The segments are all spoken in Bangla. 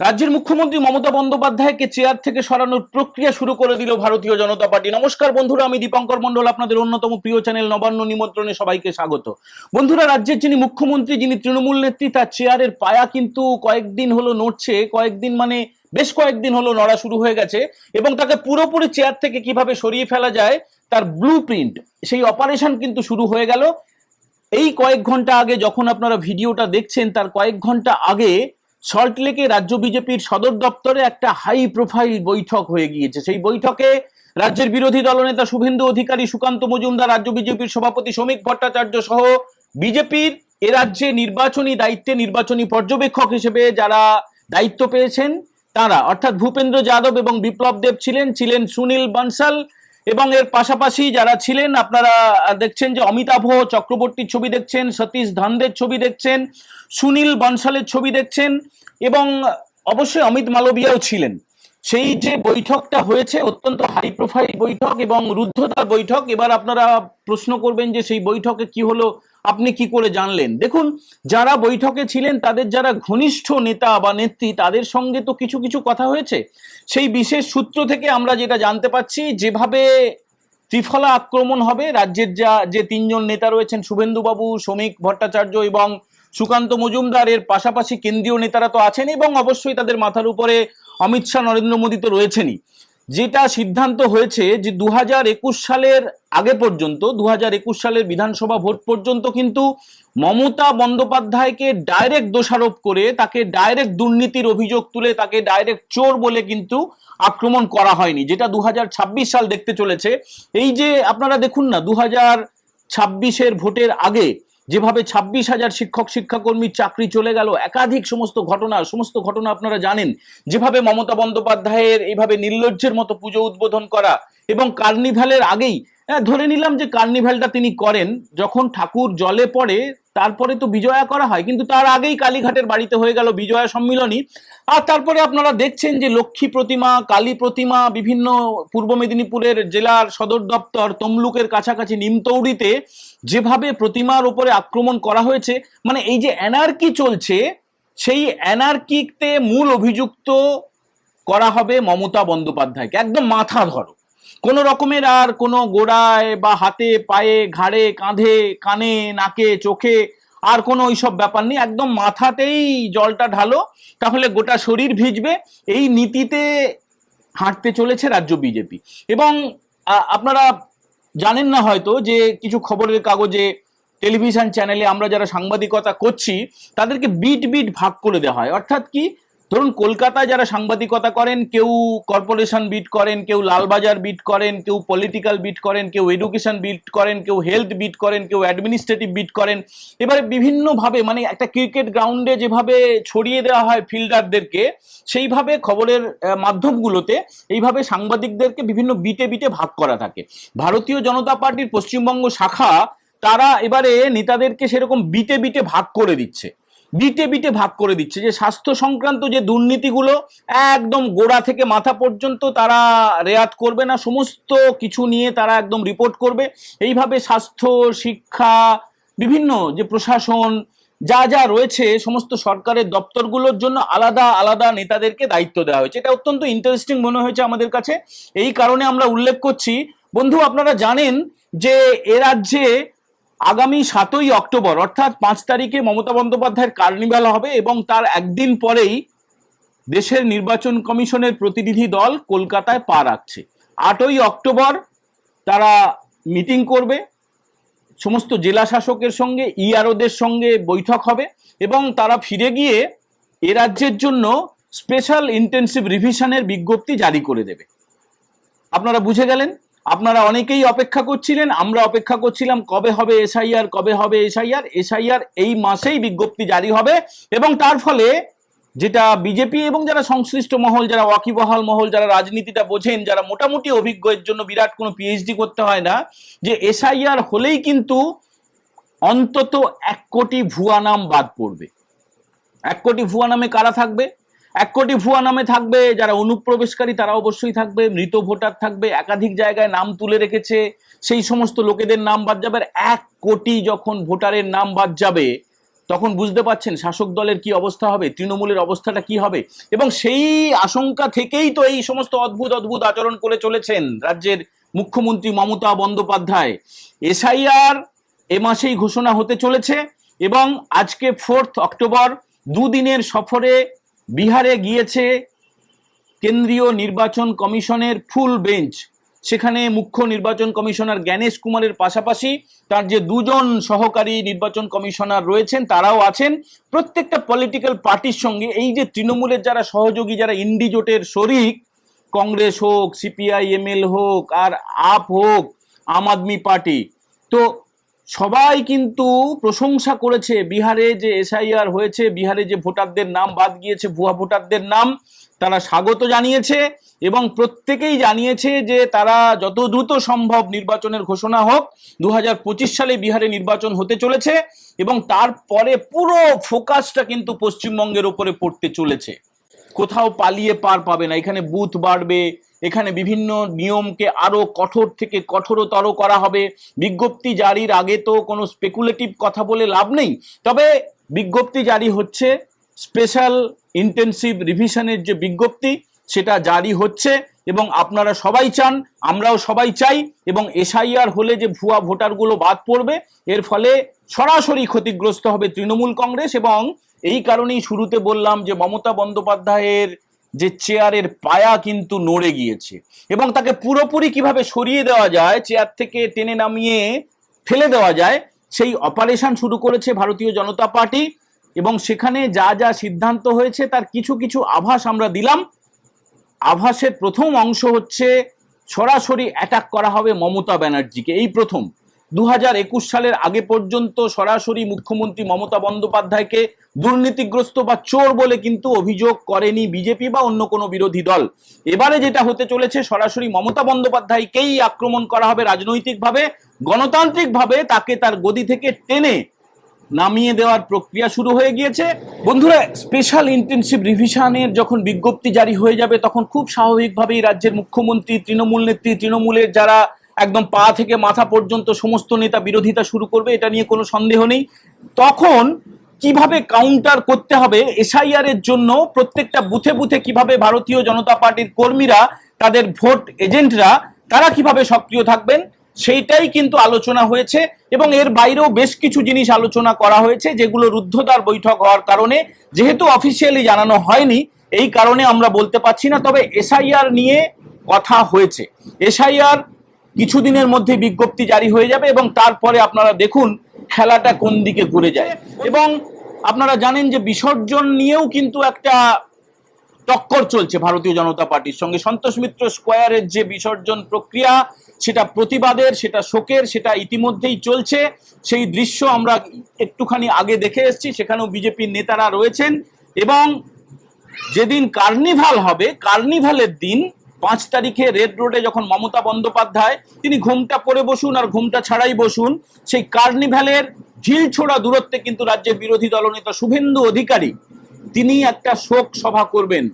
রাজ্যের মুখ্যমন্ত্রী মমতা বন্দ্যোপাধ্যায়কে চেয়ার থেকে সরানোর প্রক্রিয়া শুরু করে দিল ভারতীয় জনতা পার্টি। নমস্কার বন্ধুরা, আমি দীপঙ্কর মন্ডল আপনাদের অন্যতম প্রিয় চ্যানেল নবান্ন নিমন্ত্রণে সবাইকে স্বাগত। বন্ধুরা, রাজ্যের যিনি মুখ্যমন্ত্রী, যিনি তৃণমূল নেত্রী, তার চেয়ারের পায়া কিন্তু কয়েকদিন হলো নড়ছে। কয়েকদিন মানে বেশ কয়েকদিন হলো নড়া শুরু হয়ে গেছে এবং তাকে পুরোপুরি চেয়ার থেকে কীভাবে সরিয়ে ফেলা যায় তার ব্লু প্রিন্ট সেই অপারেশন কিন্তু শুরু হয়ে গেল। এই কয়েক ঘণ্টা আগে যখন আপনারা ভিডিওটা দেখছেন, তার কয়েক ঘণ্টা আগে সল্টলেকে রাজ্য বিজেপির সদর দপ্তরে একটা হাই প্রোফাইল বৈঠক হয়ে গিয়েছে। সেই বৈঠকে রাজ্যের বিরোধী দলনেতা শুভেন্দু অধিকারী, সুকান্ত মজুমদার, রাজ্য বিজেপির সভাপতি শ্রমিক ভট্টাচার্য সহ বিজেপির এ রাজ্যে নির্বাচনী দায়িত্বে নির্বাচনী পর্যবেক্ষক হিসেবে যারা দায়িত্ব পেয়েছেন, তারা। অর্থাৎ ভূপেন্দ্র যাদব এবং বিপ্লব দেব ছিলেন ছিলেন সুনীল বনসাল এবং এর পাশাপাশি যারা ছিলেন, আপনারা দেখছেন যে অমিতাভ চক্রবর্তীর ছবি দেখছেন, সতীশ ধান্দের ছবি দেখছেন, সুনীল বনসালের ছবি দেখছেন এবং অবশ্যই অমিত মালবিয়াও ছিলেন। সেই যে বৈঠকটা হয়েছে, অত্যন্ত হাই প্রোফাইল বৈঠক এবং রুদ্ধতার বৈঠক, এবার আপনারা প্রশ্ন করবেন যে সেই বৈঠকে কি হলো আপনি কি করে জানলেন? দেখুন, যারা বৈঠকে ছিলেন, তাদের যারা ঘনিষ্ঠ নেতা বা নেত্রী, তাদের সঙ্গে তো কিছু কিছু কথা হয়েছে। সেই বিশেষ সূত্র থেকে আমরা যেটা জানতে পাচ্ছি যেভাবে ত্রিফলা আক্রমণ হবে, রাজ্যের যা, যে তিনজন নেতা রয়েছেন, শুভেন্দুবাবু, শ্রমিক ভট্টাচার্য এবং সুকান্ত মজুমদার, এর পাশাপাশি কেন্দ্রীয় নেতারা তো আছেন এবং অবশ্যই তাদের মাথার উপরে অমিত শাহ, নরেন্দ্র মোদী তো রয়েছেনই। যেটা সিদ্ধান্ত হয়েছে যে দু হাজার একুশ সালের আগে পর্যন্ত দু হাজার একুশ সালের বিধানসভা ভোট পর্যন্ত কিন্তু মমতা বন্দ্যোপাধ্যায়কে ডাইরেক্ট দোষারোপ করে, তাকে ডাইরেক্ট দুর্নীতির অভিযোগ তুলে, তাকে ডাইরেক্ট চোর বলে কিন্তু আক্রমণ করা হয়নি, যেটা দু হাজার ছাব্বিশ সাল দেখতে চলেছে। এই যে আপনারা দেখুন না দু ছাব্বিশের ভোটের আগে যেভাবে ছাব্বিশ হাজার শিক্ষক শিক্ষাকর্মীর চাকরি চলে গেল একাধিক সমস্ত ঘটনা সমস্ত ঘটনা আপনারা জানেন। যেভাবে মমতা বন্দ্যোপাধ্যায়ের এইভাবে নির্লজ্জের মতো পুজো উদ্বোধন করা এবং কার্নিভালের আগেই হ্যাঁ, ধরে নিলাম যে কার্নিভালটা তিনি করেন যখন ঠাকুর জলে পড়ে তারপরে তো বিজয়া করা হয়, কিন্তু তার আগেই কালীঘাটের বাড়িতে হয়ে গেল বিজয়া সম্মিলনী। আর তারপরে আপনারা দেখছেন যে লক্ষ্মী প্রতিমা, কালী প্রতিমা, বিভিন্ন পূর্ব মেদিনীপুরের জেলার সদর দপ্তর, তমলুকের কাছাকাছি নিমতৌড়িতে যেভাবে প্রতিমার উপরে আক্রমণ করা হয়েছে মানে এই যে অ্যানার্কি চলছে, সেই অ্যানার্কিতে মূল অভিযুক্ত করা হবে মমতা বন্দ্যোপাধ্যায়কে। একদম মাথা ধরো। কোনো রকমের আর কোনো গোড়ায় বা হাতে, পায়ে, ঘাড়ে, কাঁধে, কানে, নাকে, চোখে আর কোনো ওইসব ব্যাপার নেই। একদম মাথাতেই জলটা ঢালো, তাহলে গোটা শরীর ভিজবে। এই নীতিতে হাঁটতে চলেছে রাজ্য বিজেপি। এবং আপনারা জানেন না হয়তো যে কিছু খবরের কাগজে, টেলিভিশন চ্যানেলে আমরা যারা সাংবাদিকতা করছি, তাদেরকে বিট বিট ভাগ করে দেওয়া হয়। অর্থাৎ কি? ধরুন, কলকাতায় যারা সাংবাদিকতা করেন, কেউ কর্পোরেশন বিট করেন, কেউ লালবাজার বিট করেন, কেউ পলিটিক্যাল বিট করেন, কেউ এডুকেশন বিট করেন, কেউ হেলথ বিট করেন, কেউ অ্যাডমিনিস্ট্রেটিভ বিট করেন, এবারে বিভিন্নভাবে মানে একটা ক্রিকেট গ্রাউন্ডে যেভাবে ছড়িয়ে দেওয়া হয় ফিল্ডারদেরকে, সেইভাবে খবরের মাধ্যমগুলোতে এইভাবে সাংবাদিকদেরকে বিভিন্ন বিটে বিটে ভাগ করা থাকে। ভারতীয় জনতা পার্টির পশ্চিমবঙ্গ শাখা, তারা এবারে নেতাদেরকে সেরকম বিটে বিটে ভাগ করে দিচ্ছে। বিটে বিটে ভাগ করে দিচ্ছে। যে স্বাস্থ্য সংক্রান্ত যে দুর্নীতিগুলো, একদম গোড়া থেকে মাথা পর্যন্ত তারা রেয়াত করবে না, সমস্ত কিছু নিয়ে তারা একদম রিপোর্ট করবে। এইভাবে স্বাস্থ্য, শিক্ষা, বিভিন্ন যে প্রশাসন, যা যা রয়েছে, সমস্ত সরকারের দপ্তরগুলোর জন্য আলাদা আলাদা নেতাদেরকে দায়িত্ব দেওয়া হয়েছে। এটা অত্যন্ত ইন্টারেস্টিং মনে হয়েছে আমাদের কাছে। এই কারণে আমরা উল্লেখ করছি, বন্ধু, আপনারা জানেন যে এ রাজ্যে আগামী সাতই অক্টোবর, অর্থাৎ পাঁচ তারিখে মমতা বন্দ্যোপাধ্যায়ের কার্নিভাল হবে এবং তার একদিন পরেই দেশের নির্বাচন কমিশনের প্রতিনিধি দল কলকাতায় পা রাখছে। আটই অক্টোবর তারা মিটিং করবে, সমস্ত জেলা শাসকের সঙ্গে ইআরওদের সঙ্গে বৈঠক হবে এবং তারা ফিরে গিয়ে এ রাজ্যের জন্য স্পেশাল ইন্টেন্সিভ রিভিশনের বিজ্ঞপ্তি জারি করে দেবে। আপনারা বুঝে গেলেন? আপনারা অনেকেই অপেক্ষা করছিলেন, আমরা অপেক্ষা করছিলাম কবে হবে এসআইআর, কবে হবে এসআইআর। এসআইআর এই মাসেই বিজ্ঞপ্তি জারি হবে এবং তার ফলে যেটা বিজেপি এবং যারা সংশ্লিষ্ট মহল, যারা ওয়াকিবহাল মহল, যারা রাজনীতিটা বোঝেন, যারা মোটামুটি অভিজ্ঞ, এর জন্য বিরাট কোনো পিএইচডি করতে হয় না, যে এসআইআর হলেই কিন্তু অন্তত এক কোটি ভুয়া নাম বাদ পড়বে। এক কোটি ভুয়া নামে কারা থাকবে? এক কোটি ভুয়া নামে থাকবে, যারা অনুপ্রবেশকারী তারা অবশ্যই থাকবে, মৃত ভোটার থাকবে, একাধিক জায়গায় নাম তুলে রেখেছে, সেই সমস্ত লোকেদের নাম বাদ যাবে এক কোটি যখন ভোটারের নাম বাদ যাবে, তখন বুঝতে পাচ্ছেন শাসক দলের কি অবস্থা হবে, তৃণমূলের অবস্থাটা কি হবে? এবং সেই আশঙ্কা থেকেই তো এই সমস্ত অদ্ভুত অদ্ভুত আচরণ করে চলেছেন রাজ্যের মুখ্যমন্ত্রী মমতা বন্দ্যোপাধ্যায়। এসআইআর এ মাসেই ঘোষণা হতে চলেছে এবং আজকে ফোর্থ অক্টোবর, দুদিনের সফরে বিহারে গিয়েছে কেন্দ্রীয় নির্বাচন কমিশনের ফুল বেঞ্চ। সেখানে মুখ্য নির্বাচন কমিশনার জ্ঞানেশ কুমারের পাশাপাশি তার যে দুজন সহকারী নির্বাচন কমিশনার রয়েছেন, তারাও আছেন। প্রত্যেকটা পলিটিক্যাল পার্টির সঙ্গে এই যে তৃণমূলের যারা সহযোগী, যারা ইন্ডিজোটের শরিক, কংগ্রেস হোক, সিপিআই, এমএল হোক, আর আপ হোক, আম আদমি পার্টি, তো সবাই কিন্তু প্রশংসা করেছে। বিহারে যে এসআইআর হয়েছে, বিহারে যে ভোটারদের নাম বাদ গিয়েছে, ভুয়া ভোটারদের নাম, তারা স্বাগত জানিয়েছে এবং প্রত্যেকেই জানিয়েছে যে তারা যত দ্রুত সম্ভব নির্বাচনের ঘোষণা হোক দু হাজার পঁচিশ সালে বিহারে নির্বাচন হতে চলেছে এবং তারপরে পুরো ফোকাসটা কিন্তু পশ্চিমবঙ্গের ওপরে পড়তে চলেছে। কোথাও পালিয়ে পার পাবে না। এখানে বুথ বাড়বে এখানে বিভিন্ন নিয়মকে আরও কঠোর থেকে কঠোরতর করা হবে। বিজ্ঞপ্তি জারির আগে তো কোনো স্পেকুলেটিভ কথা বলে লাভ নেই। তবে বিজ্ঞপ্তি জারি হচ্ছে স্পেশাল ইন্টেনসিভ রিভিশনের যে বিজ্ঞপ্তি, সেটা জারি হচ্ছে এবং আপনারা সবাই চান, আমরাও সবাই চাই এবং এসআইআর হলে যে ভুয়া ভোটারগুলো বাদ পড়বে, এর ফলে সরাসরি ক্ষতিগ্রস্ত হবে তৃণমূল কংগ্রেস এবং এই কারণেই শুরুতে বললাম যে মমতা বন্দ্যোপাধ্যায়ের যে চেয়ারের পায়া কিন্তু নড়ে গিয়েছে এবং তাকে পুরোপুরি কীভাবে সরিয়ে দেওয়া যায়, চেয়ার থেকে টেনে নামিয়ে ফেলে দেওয়া যায়, সেই অপারেশন শুরু করেছে ভারতীয় জনতা পার্টি এবং সেখানে যা যা সিদ্ধান্ত হয়েছে তার কিছু কিছু আভাস আমরা দিলাম। আভাসের প্রথম অংশ হচ্ছে সরাসরি অ্যাটাক করা হবে মমতা ব্যানার্জিকে, এই প্রথম। দু সালের আগে পর্যন্ত সরাসরি মুখ্যমন্ত্রী মমতা বন্দ্যোপাধ্যায়কে দুর্নীতিগ্রস্ত বা চোর বলে কিন্তু অভিযোগ করেনি বিজেপি বা অন্য কোনো বিরোধী দল। এবারে যেটা হতে চলেছে, সরাসরি মমতা বন্দ্যোপাধ্যায়কেই আক্রমণ করা হবে রাজনৈতিকভাবে, গণতান্ত্রিকভাবে তাকে তার গদি থেকে টেনে নামিয়ে দেওয়ার প্রক্রিয়া শুরু হয়ে গিয়েছে। বন্ধুরা স্পেশাল ইন্টেনসিভ রিভিশনের যখন বিজ্ঞপ্তি জারি হয়ে যাবে, তখন খুব স্বাভাবিকভাবেই রাজ্যের মুখ্যমন্ত্রী, তৃণমূল নেত্রী, তৃণমূলের যারা একদম পা থেকে মাথা পর্যন্ত সমস্ত নেতা বিরোধিতা শুরু করবে, এটা নিয়ে কোনো সন্দেহ নেই। তখন কীভাবে কাউন্টার করতে হবে এসআইআর এর জন্য, প্রত্যেকটা বুথে বুথে কীভাবে ভারতীয় জনতা পার্টির কর্মীরা, তাদের ভোট এজেন্টরা তারা কীভাবে সক্রিয় থাকবেন, সেইটাই কিন্তু আলোচনা হয়েছে এবং এর বাইরেও বেশ কিছু জিনিস আলোচনা করা হয়েছে, যেগুলো রুদ্ধদ্বার বৈঠক হওয়ার কারণে যেহেতু অফিসিয়ালি জানানো হয়নি, এই কারণে আমরা বলতে পারছি না, তবে এসআইআর নিয়ে কথা হয়েছে। এসআইআর কিছুদিনের মধ্যে বিজ্ঞপ্তি জারি হয়ে যাবে এবং তারপরে আপনারা দেখুন খেলাটা কোন দিকে ঘুরে যায়। এবং আপনারা জানেন যে বিসর্জন নিয়েও কিন্তু একটা টক্কর চলছে ভারতীয় জনতা পার্টির সঙ্গে। সন্তোষ মিত্র স্কোয়ারের যে বিসর্জন প্রক্রিয়া, সেটা প্রতিবাদের, সেটা শোকের, সেটা ইতিমধ্যেই চলছে। সেই দৃশ্য আমরা একটুখানি আগে দেখে এসেছি, সেখানেও বিজেপির নেতারা রয়েছেন এবং যেদিন কার্নিভাল হবে, কার্নিভালের দিন পাঁচ তারিখে রেড রোডে যখন মমতা বন্দ্যোপাধ্যায়, তিনি ঘুমটা পরে বসুন আর ঘুমটা ছাড়াই বসুন, সেই কার্নিভ্যালের ঝিল ছোড়া দূরত্বে কিন্তু রাজ্যের বিরোধী দলনেতা শুভেন্দু অধিকারী, তিনি একটা শোক সভা করবেন।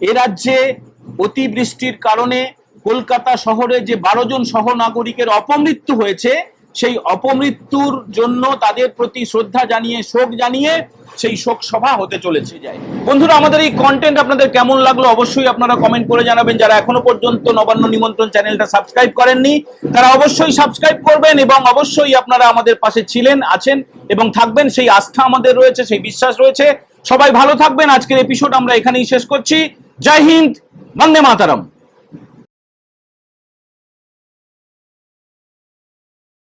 এ রাজ্যে অতিবৃষ্টির কারণে কলকাতা শহরে যে বারো জন সহ নাগরিকের অপমৃত্যু হয়েছে সেই অপমৃত্যুর জন্য তাদের প্রতি শ্রদ্ধা জানিয়ে, শোক জানিয়ে সেই শোক সভা হতে চলেছে যায়। বন্ধুরা, আমাদের এই কন্টেন্ট আপনাদের কেমন লাগল অবশ্যই আপনারা কমেন্ট করে জানাবেন। যারা এখনও পর্যন্ত নবান্ন নিমন্ত্রণ চ্যানেলটা সাবস্ক্রাইব করেননি, তারা অবশ্যই সাবস্ক্রাইব করবেন এবং অবশ্যই আপনারা আমাদের পাশে ছিলেন, আছেন এবং থাকবেন। সেই আস্থা আমাদের রয়েছে, সেই বিশ্বাস রয়েছে। সবাই ভালো থাকবেন। আজকের এপিসোড আমরা এখানেই শেষ করছি। জয় হিন্দ, বন্দে মাতারাম।